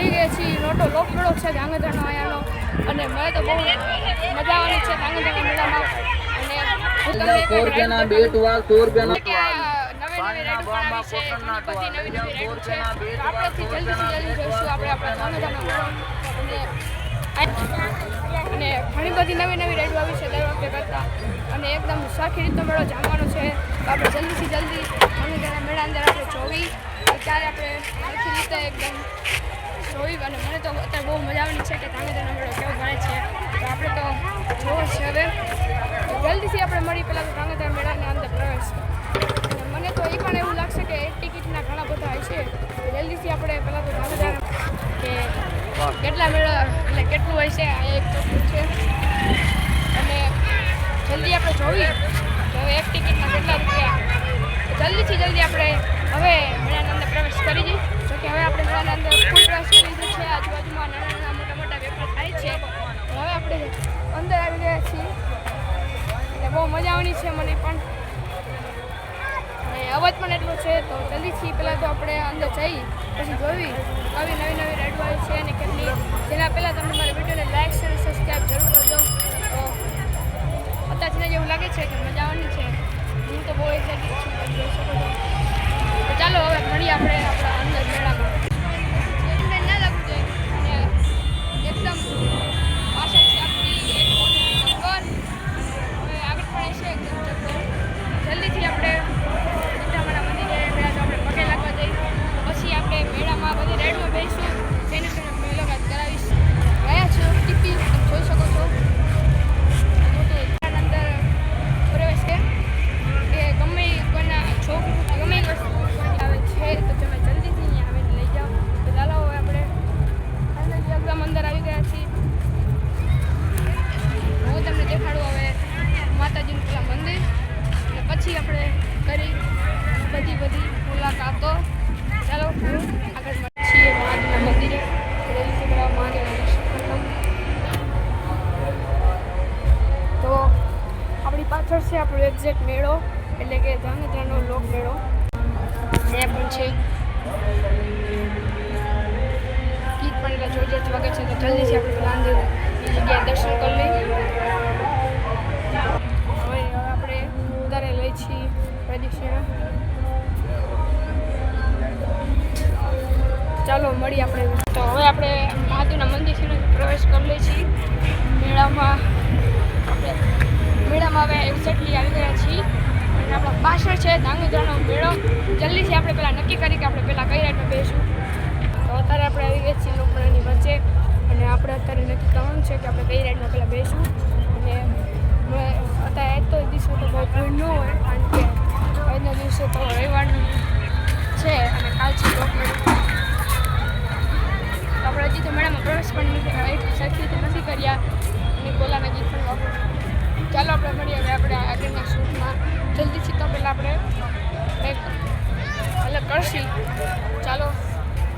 આવી ગયા છીએ મોટો લોકમેળો છે ધાંગધ્રાનો અહીંયાનો. અને મને તો બહુ મજા આવવાની છે ધાંગધ્રાના મેળામાં અને હું તમને સો અને ઘણી બધી નવી નવી રાઈડો આવી છે દર વખતે કરતા. અને એકદમ સાખી રીતનો મેળો જામવાનો છે. તો આપણે જલ્દીથી જલ્દી ધાંગધ્રાના મેળા અંદર આપણે જોવી ત્યારે આપણે સરખી રીતે એકદમ જોઈ અને મને તો અત્યારે બહુ મજા આવવાની છે કે ધાંગધ્રાનો મેળો કેવો ભણે છે. તો આપણે તો જોવો છે હવે. જલ્દીથી આપણે મળી પહેલાં તો ધાંગધ્રા મેળાના અંદર પ્રવેશ. અને મને તો એ પણ એવું લાગશે કે ટિકિટના ઘણા બધા હોય છે. જલ્દીથી આપણે પહેલાં તો ધાંગધ્રા કે કેટલા મેળો એટલે કેટલું હોય છે, આ એક ચોખ્ખું છે? અને જલ્દી આપણે જોઈએ. તો હવે એક ટિકિટના કેટલા રૂપિયા? જલ્દીથી જલ્દી આપણે હવે મેળાના અંદર પ્રવેશ કરી જઈએ કે હવે આપણે મેળાના અંદર ફૂલ પ્રવેશ કરી છે, આજુબાજુમાં નાના નાના મોટા મોટા વેપાર થાય છે. હવે આપણે અંદર આવી ગયા છીએ. એટલે બહુ મજા આવવાની છે મને પણ. અને અવાજ પણ એટલો છે, તો જલ્દીથી પહેલાં તો આપણે અંદર જઈ, પછી જોવી આવી નવી નવી રાઈડો આવી છે અને કેટલી. જેના પહેલાં તમે મારા વિડીયોને લાઈક શેર સબસ્ક્રાઈબ જરૂર કરજો. તો અત્યારથી જેવું લાગે છે કે મજા આવવાની છે. હું તો બહુ એક્સાઇટેડ છું જોઈ શકો છો. ચાલો હવે મળીએ આપણે આપણા અંદર મેળામાં. છે આપણો એક્ઝેક્ટ મેળો, એટલે કે ધાંગધ્રાનો લોક મેળો. એ પણ છે. ગીત પણ એટલે જોર જોરથી વાગે છે તો જલ્દીથી આપણે અંદર જગ્યાએ દર્શન કરી લઈએ. હવે આપણે ઉતારે લઈ છીએ પ્રદક્ષિણા. ચાલો, મળીએ આપણે તો હવે આપણે મહાદેવના મંદિર પ્રવેશ કરી લઈએ છીએ. મેળામાં આપણે મેળામાં હવે એક્ઝેક્ટલી આવી ગયા છીએ. અને આપણા પાછળ છે ધાંગધ્રાનો મેળો. જલ્દીથી આપણે પહેલાં નક્કી કરી કે આપણે પહેલાં કઈ રાઈડમાં બેસું. તો અત્યારે આપણે આવી ગયા છીએ લોકમેળાની વચ્ચે. અને આપણે અત્યારે નક્કી કરવાનું છે કે આપણે કઈ રાઈડમાં પહેલાં બેસું. અને અત્યારે તો દિવસો તો બહુ ભીડ ન હોય, કારણ કે આજના દિવસે તો રવિવારનું છે અને કાલ છે લોકમેળો આપણે હજી તો મેળામાં પ્રવેશ પણ નથી કર્યા, સરખી રીતે નથી કર્યા. અને ગોલાના ગીત પણ વાપરું ચાલો આપણે મળીએ હવે આપણે આગળના શૂટમાં. જલ્દીથી તો પહેલાં આપણે કંઈક અલગ કરશી. ચાલો,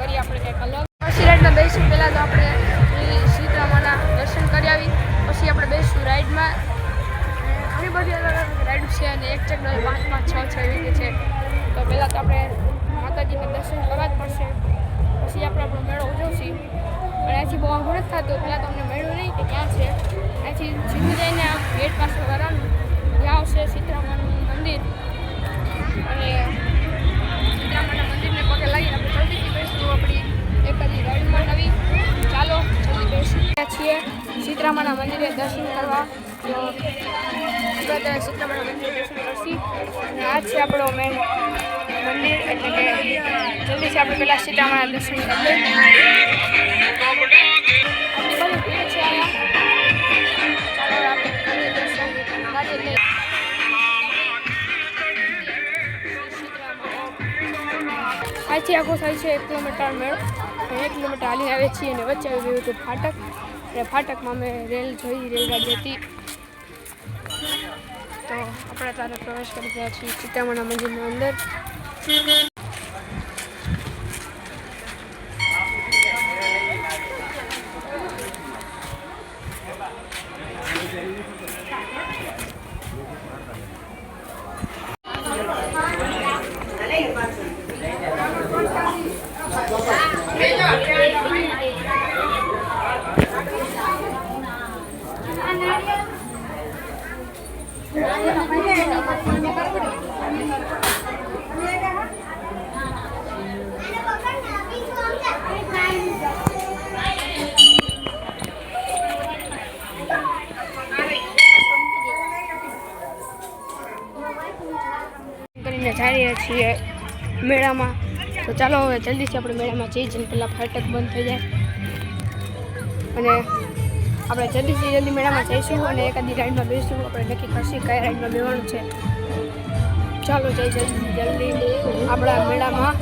કરીએ આપણે કંઈક અલગ. પછી રાઈડમાં બેસીશું પહેલાં તો આપણે શ્રી સીતારામાના દર્શન કરી આવી પછી આપણે બેસીશું રાઈડમાં. ઘણી બધી અલગ અલગ રાઈડ છે અને એક ચેક પાંચ પાંચ છ છ રીતે છે. તો પહેલાં તો આપણે માતાજીના દર્શન કરવા જ પડશે. પછી આપણે આપણો મેળો ઉજવશી. પણ અહીંથી બહુ આઘું જ થતું. પહેલાં તમને મેળો નહીં કે ક્યાં છે. અહીંથી સીધું જઈને આમ ગેટ પાસે વરાનું. ત્યાં આવશે સીતરામાનું મંદિર. અને સીતરામાના મંદિરને પગે લાગીને આપણે જલ્દીથી બેસીશું. આપણી એકાદી રાઈડમાં નવી ચાલો, જલ્દી બેસી છીએ. સીતરામાના મંદિરે દર્શન કરવા. તો મંદિરે દર્શન કરશી. અને આ છે આપણો મેન મંદિર. એટલે કે જલ્દીથી આપણે પહેલાં સીતારામાના દર્શન કરીએ. ભીડ છે અહીંથી આખો થાય છે એક કિલોમીટર મેળો. એક કિલોમીટર હાલી આવે છીએ અને વચ્ચે આવી ગયું હતું ફાટક. અને ફાટકમાં અમે રેલ જોઈ, રેલગાડી હતી. તો આપણે તારે પ્રવેશ કરી રહ્યા છીએ ચિત્તામણા મંદિરની અંદર. છીએ મેળામાં. તો ચાલો હવે જલ્દીથી આપણે મેળામાં જઈએ જેને પહેલાં ફાટક બંધ થઈ જાય. અને આપણે જલ્દીથી જલ્દી મેળામાં જઈશું અને એકાદી રાઈડમાં બેસીશું આપણે નક્કી કરશું કઈ રાઈડમાં બેવાનું છે. ચાલો જઈ જલ્દી જલ્દી આપણા મેળામાં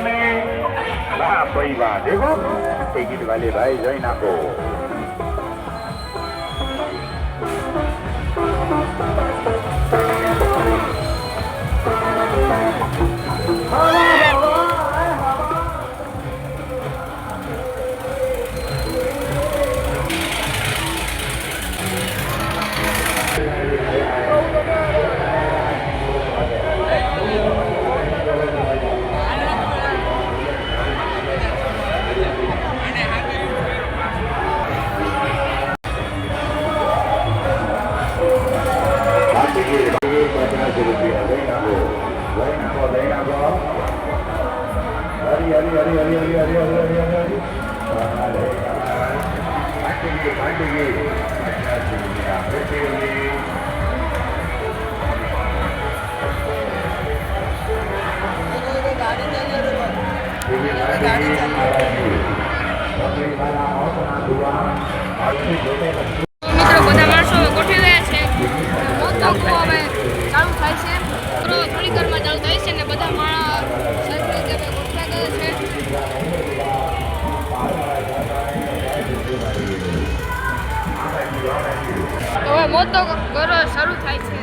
में वाह कोई वाह देखो टिकट वाले भाई जय ना को મોટો ગરવ શરૂ થાય છે.